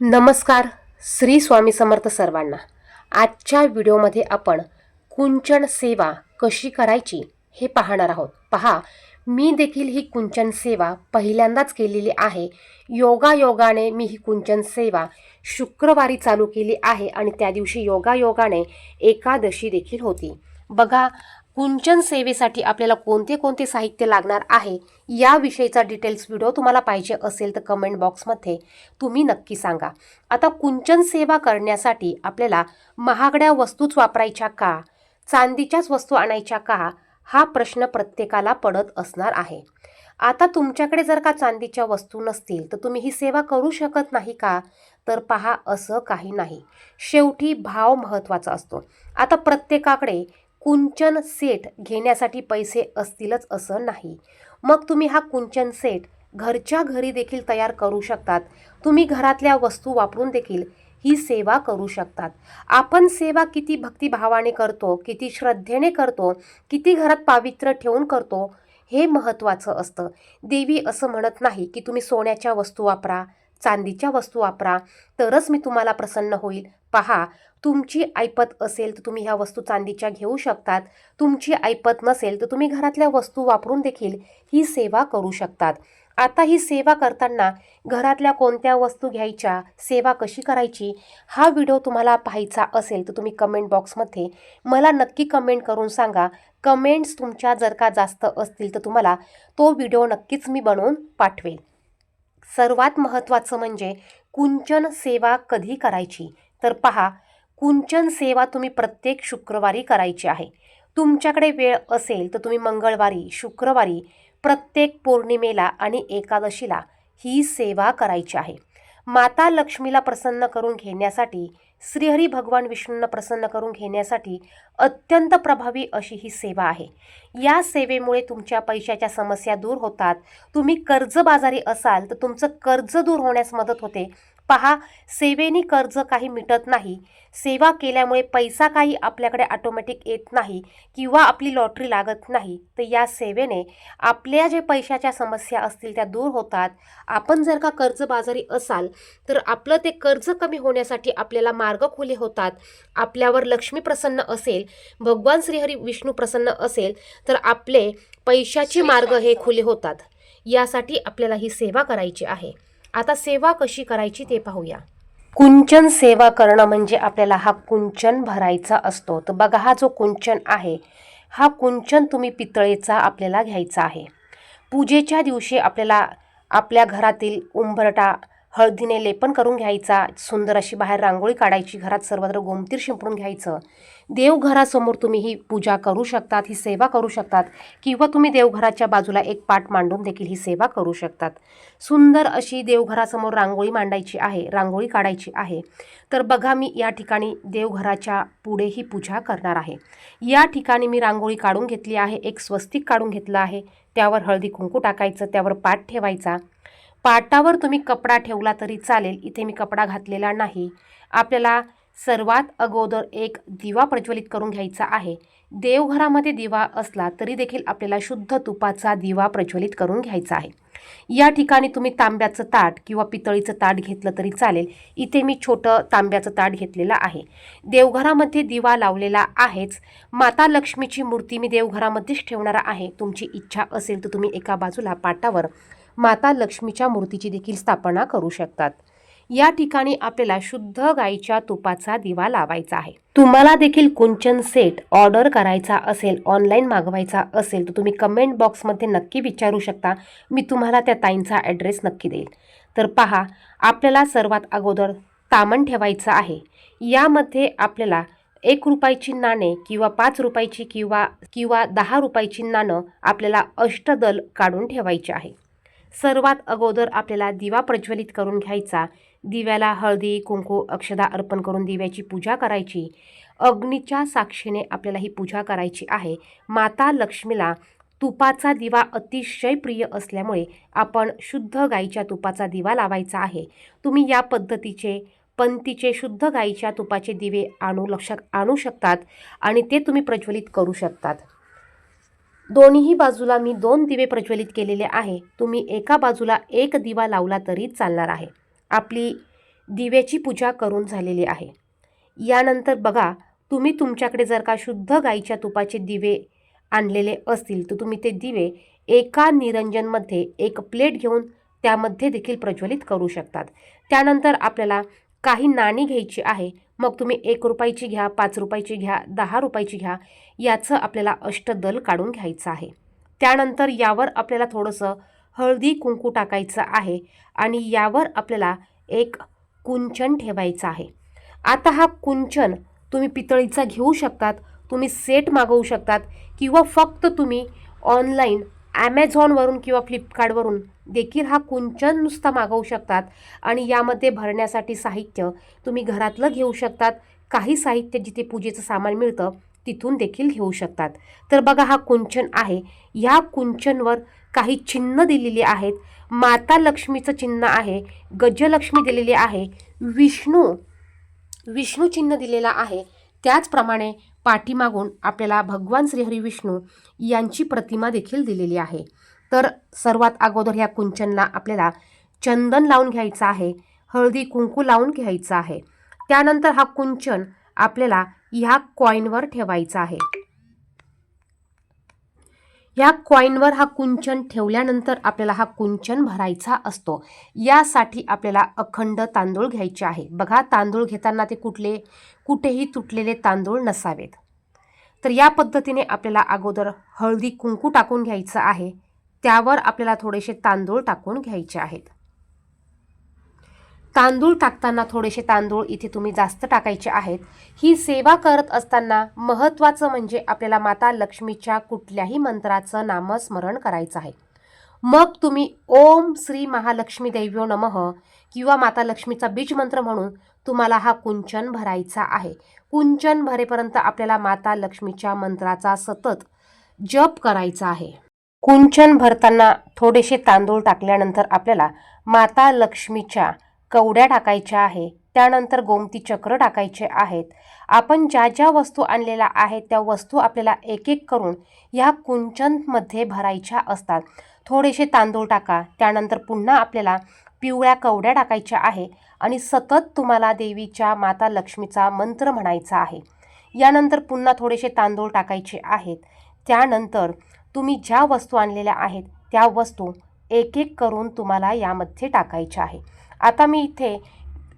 नमस्कार श्री स्वामी समर्थ सर्वांना. आजच्या व्हिडिओमध्ये आपण कुंचन सेवा कशी करायची हे पाहणार आहोत. पहा मी देखील ही कुंचन सेवा पहिल्यांदाच केलेली आहे. योगायोगाने मी ही कुंचन सेवा शुक्रवारी चालू केली आहे आणि त्या दिवशी योगायोगाने एकादशी देखील होती. बघा कुंचन सेवेसाठी आपल्याला कोणते कोणते साहित्य लागणार आहे याविषयीचा डिटेल्स व्हिडिओ तुम्हाला पाहिजे असेल तर कमेंट बॉक्समध्ये तुम्ही नक्की सांगा. आता कुंचन सेवा करण्यासाठी आपल्याला महागड्या वस्तूच वापरायच्या का? चांदीच्याच वस्तू आणायच्या का? हा प्रश्न प्रत्येकाला पडत असणार आहे. आता तुमच्याकडे जर का चांदीच्या वस्तू नसतील तर तुम्ही ही सेवा करू शकत नाही का? तर पहा असं काही नाही. शेवटी भाव महत्त्वाचा असतो. आता प्रत्येकाकडे कुंचन सेट घेण्यासाठी पैसे असतीलच असं नाही. मग तुम्ही हा कुंचन सेट घरच्या घरी देखील तयार करू शकतात. तुम्ही घरातल्या वस्तू वापरून देखील ही सेवा करू शकतात. आपण सेवा किती भक्तिभावाने करतो किती श्रद्धेने करतो किती घरात पावित्र्य ठेवून करतो हे महत्त्वाचं असतं. देवी असं म्हणत नाही की तुम्ही सोन्याच्या वस्तू वापरा चांदीच्या वस्तू वापरा तरच मी तुम्हाला प्रसन्न होईल. पहा तुमची ऐपत असेल तर तुम्ही ह्या वस्तू चांदीच्या घेऊ शकतात. तुमची ऐपत नसेल तर तुम्ही घरातल्या वस्तू वापरून देखील ही सेवा करू शकतात. आता ही सेवा करताना घरातल्या कोणत्या वस्तू घ्यायच्या सेवा कशी करायची हा व्हिडिओ तुम्हाला पाहायचा असेल तर तुम्ही कमेंट बॉक्समध्ये मला नक्की कमेंट करून सांगा. कमेंट्स तुमच्या जर का जास्त असतील तर तुम्हाला तो व्हिडिओ नक्कीच मी बनवून पाठवेल सर्वात महत्त्वाचं म्हणजे कुंचन सेवा कधी करायची? तर पहा कुंचन सेवा तुम्ही प्रत्येक शुक्रवारी करायची आहे. तुमच्याकडे वेळ असेल तर तुम्ही मंगळवारी शुक्रवारी प्रत्येक पौर्णिमेला आणि एकादशीला ही सेवा करायची आहे. माता लक्ष्मीला प्रसन्न करून घेण्यासाठी श्रीहरी भगवान विष्णूंना प्रसन्न करून घेण्यासाठी अत्यंत प्रभावी अशी ही सेवा आहे. या सेवेमुळे तुमच्या पैशाच्या समस्या दूर होतात. तुम्ही कर्जबाजारी असाल तर तुमचं कर्ज दूर होण्यास मदत होते. पहा सेवेनी कर्ज काही मिटत नाही. सेवा केल्यामुळे पैसा काही आपल्याकडे ऑटोमॅटिक येत नाही किंवा आपली लॉटरी लागत नाही. तर या सेवेने आपल्या जे पैशाच्या समस्या असतील त्या दूर होतात. आपण जर का कर्जबाजारी असाल तर आपलं ते कर्ज कमी होण्यासाठी आपल्याला मार्ग खुले होतात. आपल्यावर लक्ष्मी प्रसन्न असेल भगवान श्रीहरी विष्णू प्रसन्न असेल तर आपले पैशाचे मार्ग हे खुले होतात. यासाठी आपल्याला ही सेवा करायची आहे. आता सेवा कशी करायची ते पाहूया. कुंचन सेवा करणं म्हणजे आपल्याला हा कुंचन भरायचा असतो. तर बघा हा जो कुंचन आहे हा कुंचन तुम्ही पितळेचा आपल्याला घ्यायचा आहे. पूजेच्या दिवशी आपल्याला आपल्या घरातील उंबरटा हळदीने लेपन करून घ्यायचा सुंदर अशी बाहेर रांगोळी काढायची घरात सर्वत्र गोमतीर शिंपडून घ्यायचं. देवघरासमोर तुम्ही ही पूजा करू शकतात ही सेवा करू शकतात किंवा तुम्ही देवघराच्या बाजूला एक पाट मांडून देखील ही सेवा करू शकतात. सुंदर अशी देवघरासमोर रांगोळी मांडायची आहे रांगोळी काढायची आहे. तर बघा मी या ठिकाणी देवघराच्या पुढे ही पूजा करणार आहे. या ठिकाणी मी रांगोळी काढून घेतली आहे एक स्वस्तिक काढून घेतलं आहे. त्यावर हळदी कुंकू टाकायचं त्यावर पाट ठेवायचा. पाटावर तुम्ही कपडा ठेवला तरी चालेल इथे मी कपडा घातलेला नाही. आपल्याला सर्वात अगोदर एक दिवा प्रज्वलित करून घ्यायचा आहे. देवघरामध्ये दिवा असला तरी देखील आपल्याला शुद्ध तुपाचा दिवा प्रज्वलित करून घ्यायचा आहे. या ठिकाणी तुम्ही तांब्याचं ताट किंवा पितळीचं ताट घेतलं तरी चालेल. इथे मी छोटं तांब्याचं ताट घेतलेलं आहे. देवघरामध्ये दिवा लावलेला आहेच. माता लक्ष्मीची मूर्ती मी देवघरामध्येच ठेवणार आहे. तुमची इच्छा असेल तर तुम्ही एका बाजूला पाटावर माता लक्ष्मीच्या मूर्तीची देखील स्थापना करू शकतात. या ठिकाणी आपल्याला शुद्ध गाईच्या तुपाचा दिवा लावायचा आहे. तुम्हाला देखील कुंचन सेट ऑर्डर करायचा असेल ऑनलाईन मागवायचा असेल तर तुम्ही कमेंट बॉक्समध्ये नक्की विचारू शकता. मी तुम्हाला त्या ताईंचा ॲड्रेस नक्की देईल. तर पहा आपल्याला सर्वात अगोदर तामण ठेवायचं आहे. यामध्ये आपल्याला एक रुपयाची नाणे किंवा पाच रुपयाची किंवा किंवा दहा रुपयाची नाणं आपल्याला अष्टदल काढून ठेवायची आहे. सर्वात अगोदर आपल्याला दिवा प्रज्वलित करून घ्यायचा. दिव्याला हळदी कुंकू अक्षदा अर्पण करून दिव्याची पूजा करायची. अग्नीच्या साक्षीने आपल्याला ही पूजा करायची आहे. माता लक्ष्मीला तुपाचा दिवा अतिशय प्रिय असल्यामुळे आपण शुद्ध गाईच्या तुपाचा दिवा लावायचा आहे. तुम्ही या पद्धतीचे पंतीचे शुद्ध गाईच्या तुपाचे दिवे आणू लक्षात आणू शकतात आणि ते तुम्ही प्रज्वलित करू शकतात. दोन्हीही बाजूला मी दोन दिवे प्रज्वलित केलेले आहे. तुम्ही एका बाजूला एक दिवा लावला तरी चालणार आहे. आपली दिव्याची पूजा करून झालेली आहे. यानंतर बघा तुम्ही तुमच्याकडे जर का शुद्ध गाईच्या तुपाचे दिवे आणलेले असतील तर तुम्ही ते दिवे एका निरंजनमध्ये एक प्लेट घेऊन त्यामध्ये देखील प्रज्वलित करू शकतात. त्यानंतर आपल्याला काही नाणी घ्यायची आहे. मग तुम्ही एक रुपयाची घ्या पाच रुपयाची घ्या दहा रुपयाची घ्या याचं आपल्याला अष्टदल काढून घ्यायचं आहे. त्यानंतर यावर आपल्याला थोडंसं हळदी कुंकू टाकायचं आहे आणि यावर आपल्याला एक कुंचन ठेवायचं आहे. आता हा कुंचन तुम्ही पितळीचा घेऊ शकतात तुम्ही सेट मागवू शकतात किंवा फक्त तुम्ही ऑनलाईन ॲमेझॉनवरून किंवा फ्लिपकार्टवरून देखील हा कुंचन नुसता मागवू शकतात आणि यामध्ये भरण्यासाठी साहित्य तुम्ही घरातलं घेऊ शकतात काही साहित्य जिथे पूजेचं सामान मिळतं तिथून देखील घेऊ शकतात. तर बघा हा कुंचन आहे. ह्या कुंचनवर काही चिन्ह दिलेली आहेत. माता लक्ष्मीचं चिन्ह आहे. गजलक्ष्मी दिलेली आहे. विष्णू विष्णू चिन्ह दिलेला आहे. त्याचप्रमाणे पाठीमागून आपल्याला भगवान श्रीहरी विष्णू यांची प्रतिमा देखील दिलेली आहे. तर सर्वात अगोदर ह्या कुंचनला आपल्याला चंदन लावून घ्यायचं आहे. हळदी कुंकू लावून घ्यायचं आहे. त्यानंतर हा कुंचन आपल्याला ह्या कॉईनवर ठेवायचा आहे. ह्या कॉईनवर हा कुंचन ठेवल्यानंतर आपल्याला हा कुंचन भरायचा असतो. यासाठी आपल्याला अखंड तांदूळ घ्यायचे आहे. बघा तांदूळ घेताना ते कुठले कुठेही तुटलेले तांदूळ नसावेत. तर या पद्धतीने आपल्याला अगोदर हळदी कुंकू टाकून घ्यायचं आहे. त्यावर आपल्याला थोडेसे तांदूळ टाकून घ्यायचे आहेत. तांदूळ टाकताना थोडेसे तांदूळ इथे तुम्ही जास्त टाकायचे आहेत. ही सेवा करत असताना महत्त्वाचं म्हणजे आपल्याला माता लक्ष्मीच्या कुठल्याही मंत्राचं नामस्मरण करायचं आहे. मग तुम्ही ओम श्री महालक्ष्मी दैव्यो नमः किंवा माता लक्ष्मीचा बीज मंत्र म्हणून तुम्हाला हा कुंचन भरायचा आहे. कुंचन भरेपर्यंत आपल्याला माता लक्ष्मीच्या मंत्राचा सतत जप करायचा आहे. कुंचन भरताना थोडेसे तांदूळ टाकल्यानंतर आपल्याला माता लक्ष्मीच्या कवड्या टाकायच्या आहे त्यानंतर गोमती चक्र टाकायचे आहेत. आपण ज्या ज्या वस्तू आणलेल्या आहेत त्या वस्तू आपल्याला एक एक करून ह्या कुंचनमध्ये भरायच्या असतात. थोडेसे तांदूळ टाका त्यानंतर पुन्हा आपल्याला पिवळ्या कवड्या टाकायच्या आहे आणि सतत तुम्हाला देवीच्या माता लक्ष्मीचा मंत्र म्हणायचा आहे. यानंतर पुन्हा थोडेसे तांदूळ टाकायचे आहेत. त्यानंतर तुम्ही ज्या वस्तू आणलेल्या आहेत त्या वस्तू एक एक करून तुम्हाला यामध्ये टाकायच्या आहे. आता मी इथे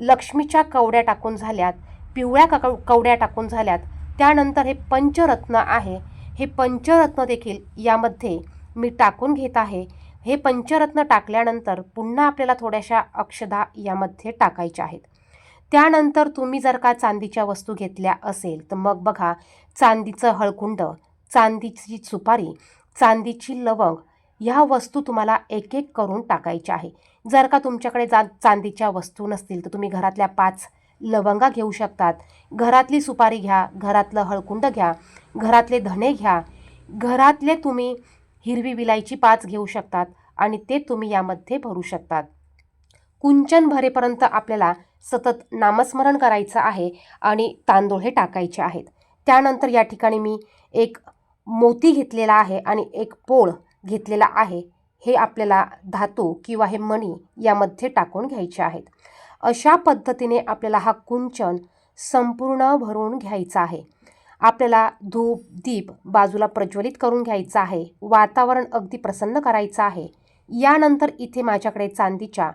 लक्ष्मीच्या कवड्या टाकून झाल्यात पिवळ्या कव कवड्या टाकून झाल्यात. त्यानंतर हे पंचरत्न आहे. हे पंचरत्न देखील यामध्ये मी टाकून घेत आहे. हे पंचरत्न टाकल्यानंतर पुन्हा आपल्याला थोड्याशा अक्षदा यामध्ये टाकायच्या आहेत. त्यानंतर तुम्ही जर का चांदीच्या वस्तू घेतल्या असेल तर मग बघा चांदीचं हळकुंड चांदीची सुपारी चांदीची लवंग ह्या वस्तू तुम्हाला एक एक करून टाकायच्या आहे. जर का तुमच्याकडे जा चांदीच्या वस्तू नसतील तर तुम्ही घरातल्या पाच लवंगा घेऊ शकतात. घरातली सुपारी घ्या घरातलं हळकुंड घ्या घरातले धणे घ्या. घरातले तुम्ही हिरवी विलायची पाच घेऊ शकतात आणि ते तुम्ही यामध्ये भरू शकतात. कुंचन भरेपर्यंत आपल्याला सतत नामस्मरण करायचं आहे आणि तांदूळ हे टाकायचे आहेत. त्यानंतर या ठिकाणी मी एक मोती घेतलेला आहे आणि एक पोळ घेतलेला आहे. हे आपल्याला धातू किंवा हे मणी यामध्ये टाकून घ्यायचे आहेत. अशा पद्धतीने आपल्याला हा कुंचन संपूर्ण भरून घ्यायचा आहे. आपल्याला धूप दीप बाजूला प्रज्वलित करून घ्यायचं आहे. वातावरण अगदी प्रसन्न करायचं आहे. यानंतर इथे माझ्याकडे चांदीच्या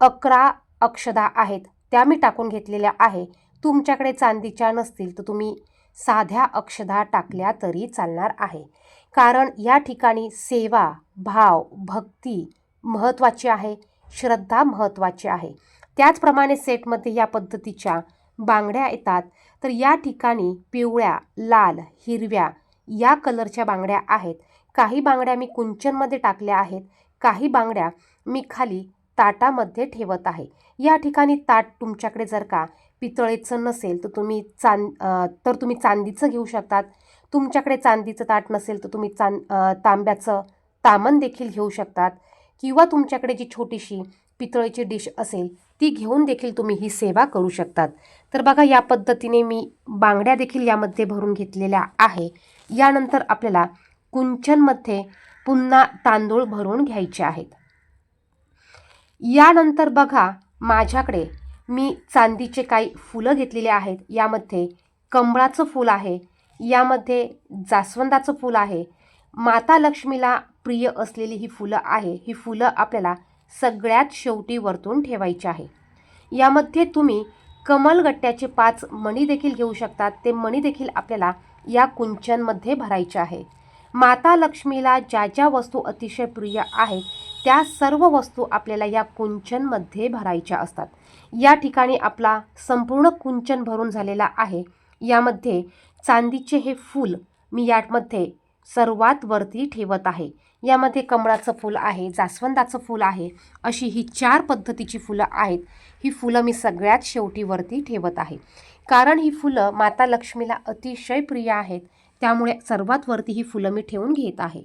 अकरा अक्षदा आहेत. त्या मी टाकून घेतलेल्या आहे. तुमच्याकडे चांदीच्या नसतील तर तुम्ही साध्या अक्षदा टाकल्या तरी चालणार आहे. कारण या ठिकाणी सेवा भाव भक्ती महत्त्वाची आहे श्रद्धा महत्त्वाची आहे. त्याचप्रमाणे सेटमध्ये या पद्धतीच्या बांगड्या येतात. तर या ठिकाणी पिवळ्या लाल हिरव्या या कलरच्या बांगड्या आहेत. काही बांगड्या मी कुंचनमध्ये टाकल्या आहेत. काही बांगड्या मी खाली ताटामध्ये ठेवत आहे. या ठिकाणी ताट तुमच्याकडे जर का पितळेचं नसेल तर तुम्ही चांद तर तुम्ही चांदीचं घेऊ शकतात. तुमच्याकडे चांदीचं ताट नसेल तर तुम्ही चांद तांब्याचं तामन देखील घेऊ शकतात. किंवा तुमच्याकडे जी छोटीशी पितळेची डिश असेल ती घेऊन देखील तुम्ही ही सेवा करू शकतात. तर बघा या पद्धतीने मी बांगड्या देखील यामध्ये भरून घेतलेल्या आहे. यानंतर आपल्याला कुंचनमध्ये पुन्हा तांदूळ भरून घ्यायचे आहेत. यानंतर बघा माझ्याकडे मी चांदीचे काही फुलं घेतलेले आहेत. यामध्ये कमळाचं फूल आहे यामध्ये जास्वंदाचं फूल आहे. माता लक्ष्मीला प्रिय असलेली ही फुलं आहे. ही फुलं आपल्याला सगळ्यात शेवटी वरतून ठेवायची आहे. यामध्ये तुम्ही कमलगट्ट्याचे पाच मणी देखील घेऊ शकतात. ते मणी देखील आपल्याला या कुंचनमध्ये भरायचे आहे. माता लक्ष्मीला ज्या ज्या वस्तू अतिशय प्रिय आहेत त्या सर्व वस्तू आपल्याला या कुंचनमध्ये भरायच्या असतात. या ठिकाणी आपला संपूर्ण कुंचन भरून झालेला आहे. यामध्ये चांदीचे हे फूल मी यामध्ये सर्वात वरती ठेवत आहे. यामध्ये कमळाचं फूल आहे जास्वंदाचं फूल आहे अशी ही चार पद्धतीची फुलं आहेत. ही फुलं मी सगळ्यात शेवटी वरती ठेवत आहे. कारण ही फुलं माता लक्ष्मीला अतिशय प्रिय आहेत त्यामुळे सर्वात वरती ही फुलं मी ठेवून घेत आहे.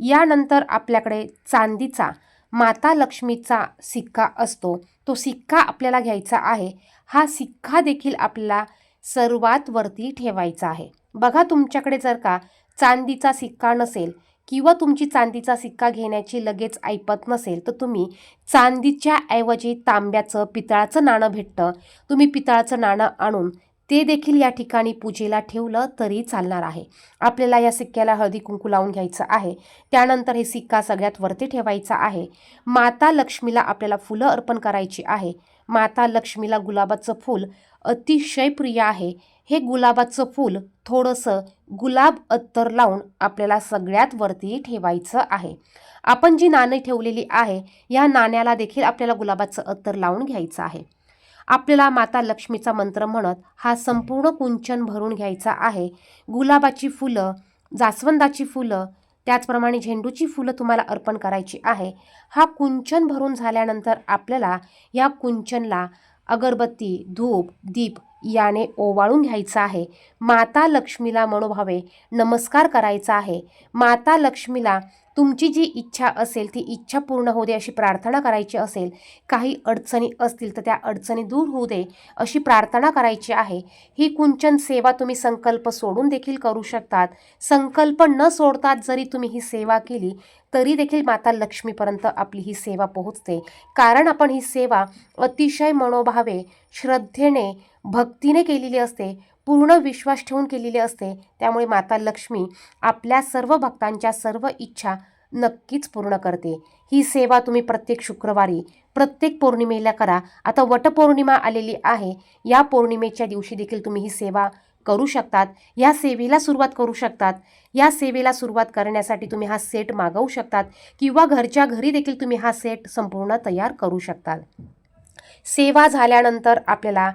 यानंतर आपल्याकडे चांदीचा माता लक्ष्मीचा सिक्का असतो. तो सिक्का आपल्याला घ्यायचा आहे. हा सिक्का देखील आपल्याला सर्वात वरती ठेवायचा आहे. बघा तुमच्याकडे जर का चांदीचा सिक्का नसेल किंवा तुमची चांदीचा सिक्का घेण्याची लगेच ऐपत नसेल तर तुम्ही चांदीच्या ऐवजी तांब्याचं पितळाचं नाणं भेटतं. तुम्ही पितळाचं नाणं आणून ते देखील या ठिकाणी पूजेला ठेवलं तरी चालणार आहे. आपल्याला या सिक्क्याला हळदी कुंकू लावून घ्यायचं आहे. त्यानंतर हे सिक्का सगळ्यात वरती ठेवायचा आहे. माता लक्ष्मीला आपल्याला फुलं अर्पण करायची आहे. माता लक्ष्मीला गुलाबाचं फूल अतिशय प्रिय आहे. हे गुलाबाचं फूल थोडंसं गुलाब अत्तर लावून आपल्याला सगळ्यात वरती ठेवायचं आहे. आपण जी नाणी ठेवलेली आहे या नाण्याला देखील आपल्याला गुलाबाचं अत्तर लावून घ्यायचं आहे. आपल्याला माता लक्ष्मीचा मंत्र म्हणत हा संपूर्ण कुंचन भरून घ्यायचा आहे. गुलाबाची फुलं जास्वंदाची फुलं त्याचप्रमाणे झेंडूची फुलं तुम्हाला अर्पण करायची आहे. हा कुंचन भरून झाल्यानंतर आपल्याला या कुंचनला अगरबत्ती धूप दीप याने ओवाळून घ्यायचा आहे. माता लक्ष्मीला मनोभावे नमस्कार करायचा आहे. माता लक्ष्मीला तुमची जी इच्छा असेल ती इच्छा पूर्ण होऊ दे अशी प्रार्थना करायची असेल काही अडचणी असतील तर त्या अडचणी दूर होऊ दे अशी प्रार्थना करायची आहे. ही कुंचन सेवा तुम्ही संकल्प सोडून देखील करू शकतात. संकल्प न सोडतात जरी तुम्ही ही सेवा केली तरी देखील माता लक्ष्मीपर्यंत आपली ही सेवा पोहोचते. कारण आपण ही सेवा अतिशय मनोभावे श्रद्धेने भक्तीने केलेली असते. पूर्ण विश्वास ठेवून केलेली असते. त्यामुळे माता लक्ष्मी आपल्या सर्व भक्तांच्या सर्व इच्छा नक्कीच पूर्ण करते. ही सेवा तुम्ही प्रत्येक शुक्रवारी प्रत्येक पौर्णिमेला करा. आता वटपौर्णिमा आलेली आहे. या पौर्णिमेच्या दिवशी देखील तुम्ही ही सेवा करू शकतात. या सेवेला सुरुवात करू शकतात. या सेवेला सुरुवात करण्यासाठी तुम्ही हा सेट मागवू शकतात किंवा घरच्या घरी देखील तुम्ही हा सेट संपूर्ण तयार करू शकतात. सेवा झाल्यानंतर आपल्याला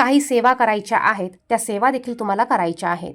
काही सेवा करायच्या आहेत त्या सेवा देखील तुम्हाला करायच्या आहेत.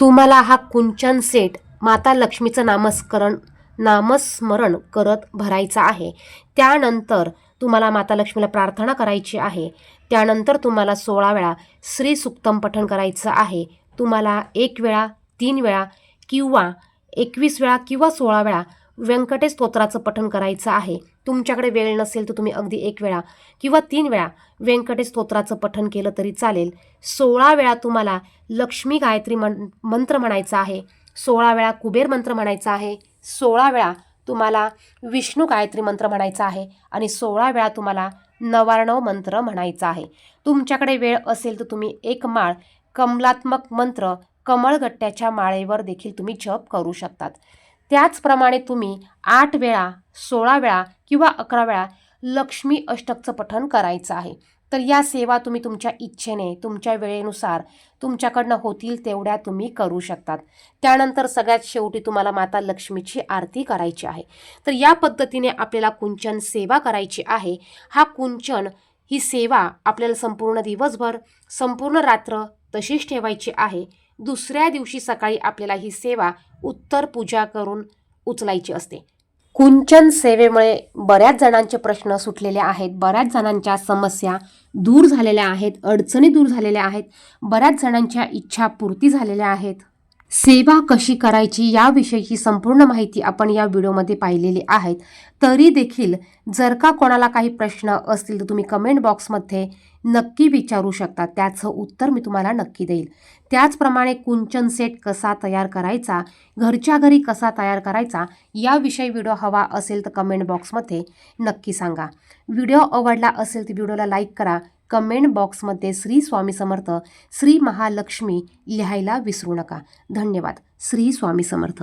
तुम्हाला हा कुंचन सेट माता लक्ष्मीचं नामस्करण नामस्मरण करत भरायचा आहे. त्यानंतर तुम्हाला माता लक्ष्मीला प्रार्थना करायची आहे. त्यानंतर तुम्हाला सोळा वेळा श्री सुक्तम पठण करायचं आहे. तुम्हाला एक वेळा तीन वेळा किंवा एकवीस वेळा किंवा सोळा वेळा व्यंकटेश स्तोत्राचं पठण करायचं आहे. तुमच्याकडे वेळ नसेल तर तुम्ही अगदी एक वेळा किंवा तीन वेळा व्यंकटेश स्तोत्राचं पठण केलं तरी चालेल. सोळा वेळा तुम्हाला लक्ष्मी गायत्री मं मंत्र म्हणायचा आहे. सोळा वेळा कुबेर मंत्र म्हणायचा आहे. सोळा वेळा तुम्हाला विष्णू गायत्री मंत्र म्हणायचा आहे. आणि सोळा वेळा तुम्हाला नवार्णव मंत्र म्हणायचा आहे. तुमच्याकडे वेळ असेल तर तुम्ही एक माळ कमलात्मक मंत्र कमळगट्ट्याच्या माळेवर देखील तुम्ही जप करू शकतात. त्याचप्रमाणे तुम्ही आठ वेळा सोळा वेळा किंवा अकरा वेळा लक्ष्मी अष्टकचं पठण करायचं आहे. तर या सेवा तुम्ही तुमच्या इच्छेने तुमच्या वेळेनुसार तुमच्याकडनं होतील तेवढ्या तुम्ही करू शकतात. त्यानंतर सगळ्यात शेवटी तुम्हाला माता लक्ष्मीची आरती करायची आहे. तर या पद्धतीने आपल्याला कुंचन सेवा करायची आहे. हा कुंचन ही सेवा आपल्याला संपूर्ण दिवसभर संपूर्ण रात्र तशीच ठेवायची आहे. दुसऱ्या दिवशी सकाळी आपल्याला ही सेवा उत्तर पूजा करून उचलायची असते. कुंचन सेवेमुळे बऱ्याच जणांचे प्रश्न सुटलेले आहेत. बऱ्याच जणांच्या समस्या दूर झालेल्या आहेत अडचणी दूर झालेल्या आहेत. बऱ्याच जणांच्या इच्छा पूर्ती झालेल्या आहेत. सेवा कशी करायची याविषयीची संपूर्ण माहिती आपण या व्हिडिओमध्ये पाहिलेली आहेत. तरी देखील जर का कोणाला काही प्रश्न असतील तर तुम्ही कमेंट बॉक्समध्ये नक्की विचारू शकता. त्याचं उत्तर मी तुम्हाला नक्की देईल. त्याचप्रमाणे कुंचन सेट कसा तयार करायचा घरच्या घरी कसा तयार करायचा याविषयी व्हिडिओ हवा असेल तर कमेंट बॉक्समध्ये नक्की सांगा. व्हिडिओ आवडला असेल तर व्हिडिओला लाईक करा. कमेंट बॉक्समध्ये श्री स्वामी समर्थ श्री महालक्ष्मी लिहायला विसरू नका. धन्यवाद. श्री स्वामी समर्थ.